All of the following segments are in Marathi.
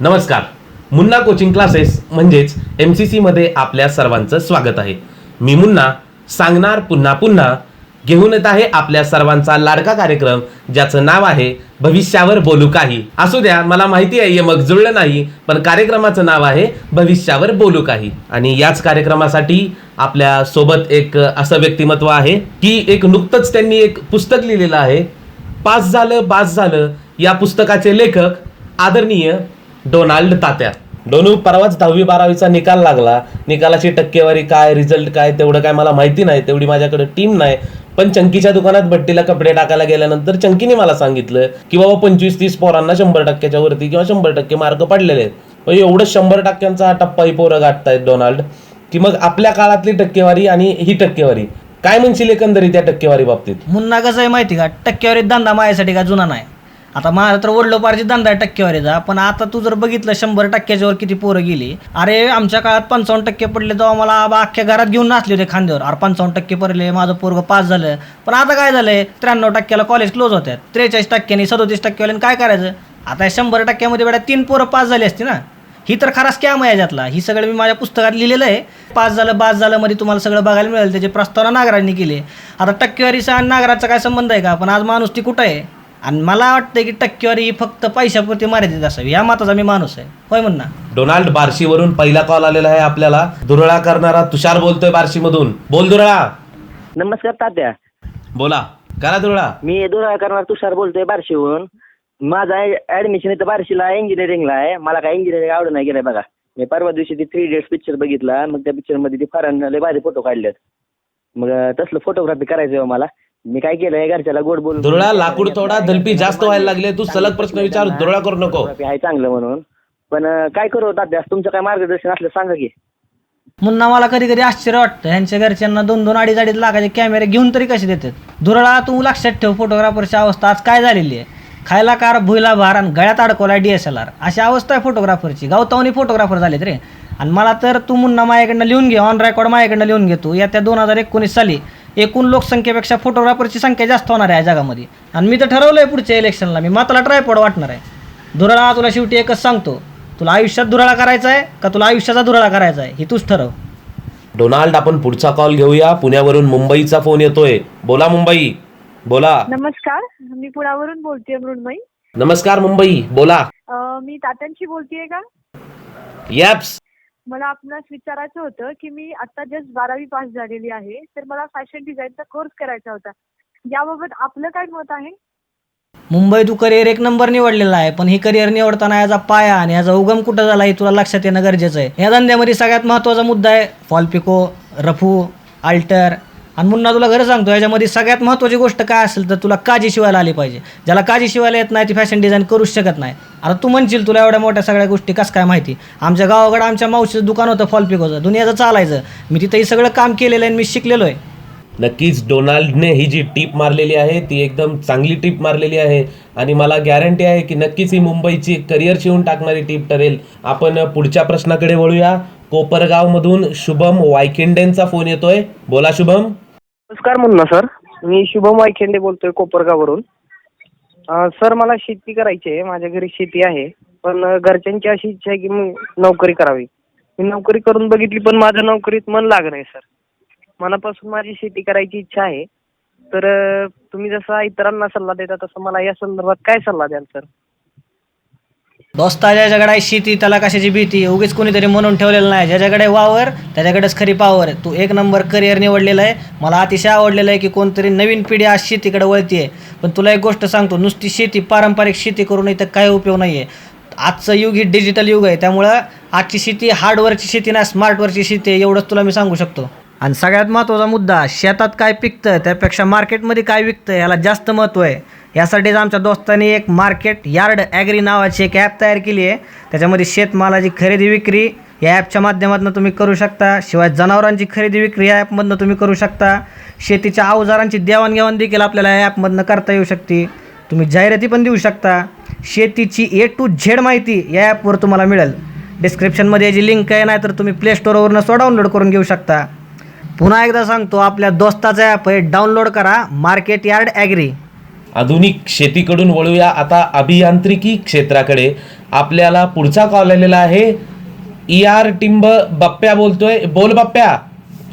नमस्कार. मुन्ना कोचिंग क्लासेस म्हणजेच एम सी सीमध्ये आपल्या सर्वांचं स्वागत आहे. मी मुन्ना सांगणार पुन्हा पुन्हा घेऊन येत आहे आपल्या सर्वांचा लाडका कार्यक्रम ज्याचं नाव आहे भविष्यावर बोलू काही. असू द्या मला माहिती आहे मग जुळलं नाही पण कार्यक्रमाचं नाव आहे भविष्यावर बोलू काही. आणि याच कार्यक्रमासाठी आपल्यासोबत एक असं व्यक्तिमत्व आहे की एक नुकतंच त्यांनी एक पुस्तक लिहिलेलं आहे. पास झालं पास झालं. या पुस्तकाचे लेखक आदरणीय डोनाल्ड तात्या. डोनू परवाच दहावी बारावीचा निकाल लागला. निकालाची टक्केवारी काय रिझल्ट काय तेवढं काय मला माहिती नाही. तेवढी माझ्याकडे टीम नाही. पण चंकीच्या दुकानात भट्टीला कपडे टाकायला गेल्यानंतर चंकीने मला सांगितलं की बाबा पंचवीस तीस पोरांना शंभर टक्क्याच्या वरती किंवा शंभर टक्के मार्क पडलेले आहेत. एवढं शंभर टक्क्यांचा हा टप्पाही पोरं गाठतायत डोनाल्ड की मग आपल्या काळातली टक्केवारी आणि ही टक्केवारी. काय म्हणशील एकंदरीत त्या टक्केवारी बाबतीत? मुन्ना कसं आहे माहिती का? टक्केवारीत धंदा माझ्यासाठी का जुना नाही? आता माझा तर वडलोपारची धंदा आहे टक्केवारीचा पण आता तू जर बघितलं शंभर टक्क्याच्या वर किती पोरं गेली. अरे आमच्या काळात पंचावन्न टक्के पडले तेव्हा मला आबा अख्ख्या घरात घेऊन नाचले होते खांद्यावर. अरे पंचावन्न टक्के पडले माझं पोरगं पास झालं. पण आता काय झालंय? त्र्याण्णव टक्क्याला कॉलेज क्लोज होत्यात. त्रेचाळीस टक्क्यांनी सदोतीस टक्केवाल्यानं काय करायचं? आता या शंभर टक्क्यामध्ये बेटा तीन पोरं पास झाली असती ना? ही तर खरा स्कॅम आहे याच्यातला. ही सगळं मी माझ्या पुस्तकात लिहिलेलं आहे. पास झालं बास झालं मध्ये तुम्हाला सगळं बघायला मिळेल. त्याचे प्रस्तावना नागरांनी केले. आता टक्केवारीचा आणि नागराचा काय संबंध आहे का? पण आज माणूस ती कुठं आहे? आणि मला वाटतं की टक्केवारी ही फक्त पैशापुरती मर्यादित असावी. या मताचा मी माणूस आहे. होय म्हणणार डोनाल्ड बार्शीवरून पहिला कॉल आलेला आहे आपल्याला. दुरळा करणारा तुषार बोलतोय बार्शीमधून. बोल दुरळा. नमस्कार तात्या. बोला. करा दुरळा. मी दुरा करणार तुषार बोलतोय बार्शीहून माझा ऍडमिशन इथं बार्शीला इंजिनिअरिंगला आहे. मला काय इंजिनिअरिंग आवड नाही गेलंय बघा. मी परवा दिवशी ती थ्री डेट्स पिक्चर बघितला. मग त्या पिक्चरमध्ये ती फरान लय भारी फोटो काढलेत. मग तसलं फोटोग्राफी करायचं हो मला. मी काय केलंय घरच्याला गोड बोलून दुरळा लाकूड तोडा धलपी जास्त व्हायला लागले तू सलग प्रश्न विचार दुरळा करू नको. आहे चांगलं म्हणून. पण अं, काय करू तात्या तुमचं काय मार्गदर्शन असलं सांगा की. मुन्ना मला कधी कधी आश्चर्य वाटतं. ह्यांच्या घरच्यांना दोन दोन अडीच अडीच लाखाचे कॅमेरे घेऊन तरी कसे देतात? दुरळा तू लक्षात ठेव फोटोग्राफरची अवस्था आज काय झालेली आहे? खायला कार भुईला भार आणि गळ्यात अडकवला डी एस एल आर अशी अवस्था आहे फोटोग्राफरची गावतावनी फोटोग्राफर झालेत रे. आणि मला तर तू मुन्ना माझ्याकडनं लिहून घे ऑन रेकॉर्ड माझ्याकडनं लिहून घेतो येत्या दोन हजार एकोणीस साली एकूण लोकसंख्येपेक्षा फोटोग्राफरची संख्या जास्त होणार आहे या जगामध्ये. आणि मी तर ठरवलं आहे पुढच्या इलेक्शनला. मी माताला ट्रायपॉड वाटणार आहे. दुराळा तुला शेवटी एकच सांगतो. तुला आयुष्यात दुराळा करायचा आहे का तुला आयुष्याचा दुराळा करायचा आहे? हे तूच ठरव. डोनाल्ड आपण पुढचा कॉल घेऊया. पुण्यावरून मुंबईचा फोन येतोय. बोला मुंबई. बोला. नमस्कार. मी पुण्यावरून बोलतेय मृण्मयी. नमस्कार मुंबई. बोला. अं, मी तात्यांशी बोलतेय का? यॅप्स मला आपणास विचारायचं होतं की मी आता जस्ट बारावी पास झालेली आहे तर मला फॅशन डिझाईनचा कोर्स करायचा होता. याबाबत आपलं काय मत आहे? मुंबई तू करिअर एक नंबर निवडलेला आहे पण ही करिअर निवडताना याचा पाया आणि याचा उगम कुठं झाला हे तुला लक्षात येणं गरजेचं आहे. या धंद्यामध्ये सगळ्यात महत्त्वाचा मुद्दा आहे फॉलपिको रफू अल्टर. आणि मुन्ना तुला खरं सांगतो याच्यामध्ये सगळ्यात महत्त्वाची गोष्ट काय असेल तर तुला काजी शिवायला आली पाहिजे. ज्याला काजी शिवायला येत नाही ती फॅशन डिझाईन करूच शकत नाही. आता तू म्हणशील तुला एवढ्या मोठ्या सगळ्या गोष्टी कसं काय माहिती? आमच्या गावाकडे आमच्या मावशीचं दुकान होतं फॉलपिकोचं दुनियाचं चालायचं. मी तिथं हे सगळं काम केलेलं आहे आणि मी शिकलेलो आहे नक्कीच डोनाल्डने ही जी टीप मारलेली आहे ती एकदम चांगली टीप मारलेली आहे. आणि मला गॅरंटी आहे की नक्कीच ही मुंबईची करिअर शिवून टाकणारी टीप ठरेल. आपण पुढच्या प्रश्नाकडे वळूया. कोपरगावमधून शुभम वायकिंडेंचा फोन येतोय. बोला शुभम. नमस्कार मुन्ना सर. मी शुभम वायखेंडे बोलतोय कोपरगाववरून. सर मला शेती करायची आहे. माझ्या घरी शेती आहे. पण घरच्यांची अशी इच्छा आहे की मी नोकरी करावी. मी नोकरी करून बघितली पण माझ्या नोकरीत मन लागत आहे सर. मनापासून माझी शेती करायची इच्छा आहे. तर तुम्ही जसा इतरांना सल्ला देता तसं मला या संदर्भात काय सल्ला द्याल सर? दोस्ता ज्याच्याकडे शेती त्याला कशाची भीती? उगीच कोणीतरी म्हणून ठेवलेलं नाही. ज्याच्याकडे वावर त्याच्याकडेच खरी पावर तू एक नंबर करिअर निवडलेलं आहे. मला अतिशय आवडलेलं आहे की कोणतरी नवीन पिढी आज शेतीकडे वळतीये. पण तुला एक गोष्ट सांगतो नुसती शेती पारंपरिक शेती करून इथं काही उपयोग नाही आहे आजचं युग ही डिजिटल युग आहे. त्यामुळं आजची शेती हार्डवर्कची शेती नाही स्मार्टवरची शेती आहे एवढंच तुला मी सांगू शकतो. आणि सगळ्यात महत्त्वाचा मुद्दा शेतात काय पिकतं त्यापेक्षा मार्केटमध्ये काय विकतं याला जास्त महत्त्व आहे. यासाठीच आमच्या दोस्तांनी एक मार्केट यार्ड ॲग्री नावाची एक ॲप तयार केली आहे. त्याच्यामध्ये शेतमालाची खरेदी विक्री या ॲपच्या माध्यमातून तुम्ही करू शकता. शिवाय जनावरांची खरेदी विक्री या ॲपमधनं तुम्ही करू शकता. शेतीच्या अवजारांची देवाणघेवाण देखील आपल्याला या ॲपमधनं करता येऊ शकते. तुम्ही जाहिराती पण देऊ शकता. शेतीची ए टू झेड माहिती या ॲपवर तुम्हाला मिळेल. डिस्क्रिप्शनमध्ये याची लिंक आहे नाही तर तुम्ही प्ले स्टोअरवरनं डाउनलोड करून घेऊ शकता. पुन्हा एकदा सांगतो आपल्या दोस्ताचा ॲप आहे. डाउनलोड करा मार्केट यार्ड ॲग्री. आधुनिक शेतीकडून वळूया. आता अभियांत्रिकी क्षेत्राकडे आपल्याला पुढचा कॉल आलेला आहे. ई आर टिंब बप्प्या बोलतोय. बोल बप्प्या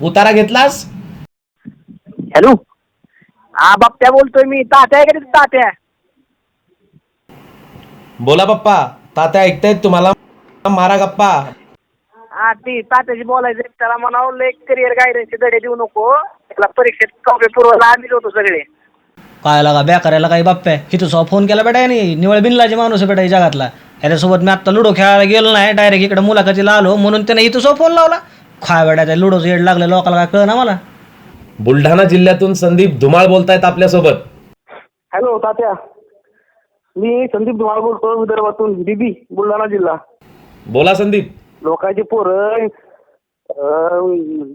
उतारा घेतलास? हॅलो? हा बाप्प्या बोलतोय मी. तात्या आहे का तात्या. बोला पप्पा तात्या ऐकतायत तुम्हाला? मारा गप्पा. हा ती तात्याची बोलायचं त्याला म्हणावं लेख करिअर गायडन्सचे धडे देऊ नको. त्याला परीक्षेत कवरे पुरवायला आम्हीच होतो सगळे. काय लागा बॅ करायला काही बाप्प्या हिथं सो फोन केला बेटा नाही निवळ बिनलाचे माणूस आहे बेटा या जगातला. ह्याच्यासोबत मी आत्ता लुडो खेळायला गेलो नाही डायरेक्ट इकडे मुलाखतीला आलो म्हणून त्याने इथं सो फोन लावला. खाय बेटा त्या लुडोचं येड लागलं लोकांना काय कळ ना मला? बुलढाणा जिल्ह्यातून संदीप धुमाळ बोलतायत आपल्यासोबत. हॅलो तात्या. मी संदीप धुमाळ बोलतो विदर्भातून बीबी बुलढाणा जिल्हा. बोला संदीप. लोकांची पोरं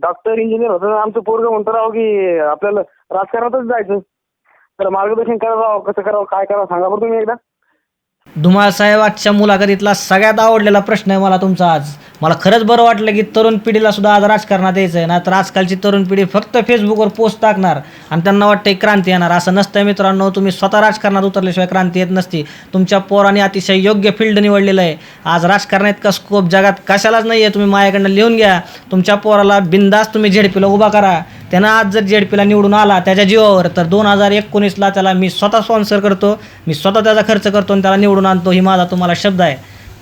डॉक्टर इंजिनियर होतं आमचं पोरग म्हणतो राव की आपल्याला राजकारणातच जायचं. तर मार्गदर्शन करावं कसं करावं काय करावं सांगा बरं तुम्ही एकदा. धुमाळ साहेब आजच्या मुलाखतीतला सगळ्यात आवडलेला प्रश्न आहे मला तुमचा आज. मला खरंच बरं वाटलं की तरुण पिढीला सुद्धा आज राजकारणात यायचं आहे. नाहीतर आजकालची तरुण पिढी फक्त फेसबुकवर पोस्ट टाकणार आणि त्यांना वाटतं क्रांती येणार. असं नसतं मित्रांनो तुम्ही स्वतः राजकारणात उतरल्याशिवाय क्रांती येत नसती. तुमच्या पोराने अतिशय योग्य फील्ड निवडलेलं आहे. आज राजकारणात इतका स्कोप? जगात कशालाच नाही आहे तुम्ही माझ्याकडनं लिहून घ्या. तुमच्या पोराला बिंदास तुम्ही झेडपीला उभा करा. त्यानं आज जर झेडपीला निवडून आला त्याच्या जीवावर तर दोन हजार एकोणीसला त्याला मी स्वतः स्पॉन्सर करतो मी स्वतः त्याचा खर्च करतो आणि त्याला निवडून आणतो ही माझा तुम्हाला शब्द आहे.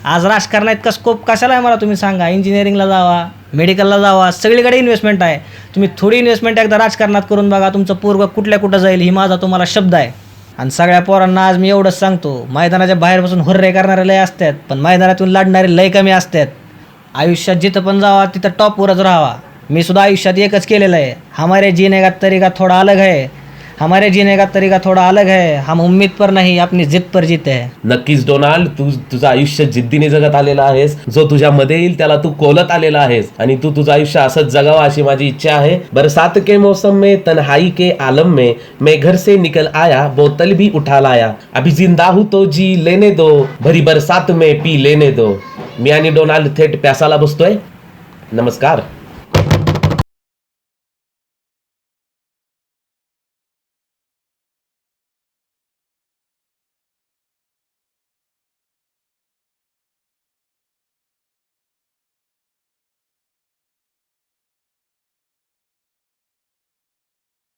आज राजकारणात इतका स्कोप कशाला आहे मला तुम्ही सांगा? इंजिनिअरिंगला जावा मेडिकलला जावा सगळीकडे इन्व्हेस्टमेंट आहे. तुम्ही थोडी इन्व्हेस्टमेंट एकदा राजकारणात करून बघा तुमचं पूर्व कुठल्या कुठं जाईल ही माझा तुम्हाला शब्द आहे. आणि सगळ्या पोरांना आज मी एवढंच सांगतो मैदानाच्या बाहेर बसून हुर्रे करणारे लय असतात पण मैदानातून लढणारे लय कमी असतात. आयुष्यात जिथं पण जावा तिथं टॉपवरच राहावा. मी सुद्धा आयुष्यात एकच केलेलं आहे. हमारे जीने का तरीका थोडा अलग है. हमारे जीने का तरीका थोडा अलग है. हम उम्मीद पर नाही अपनी जिद पर जीते आहे नक्कीच डोनाल्ड तू तुझं आयुष्य जिद्दीने जगत आलेला आहेस. जो तुझ्यामध्ये येईल त्याला तू कोलत आलेला आहेस. आणि तू तुझं आयुष्य असंच जगावं अशी माझी इच्छा आहे. बरसात के मौसम में तन्हाई के आलम में मैं घर से निकल आया बोतल भी उठा लाया. अभी जिंदा हूं तो जी लेने दो. भरी बरसात में पी लेने दो. मी आणि डोनाल्ड थेट प्यासाला बसतोय. नमस्कार.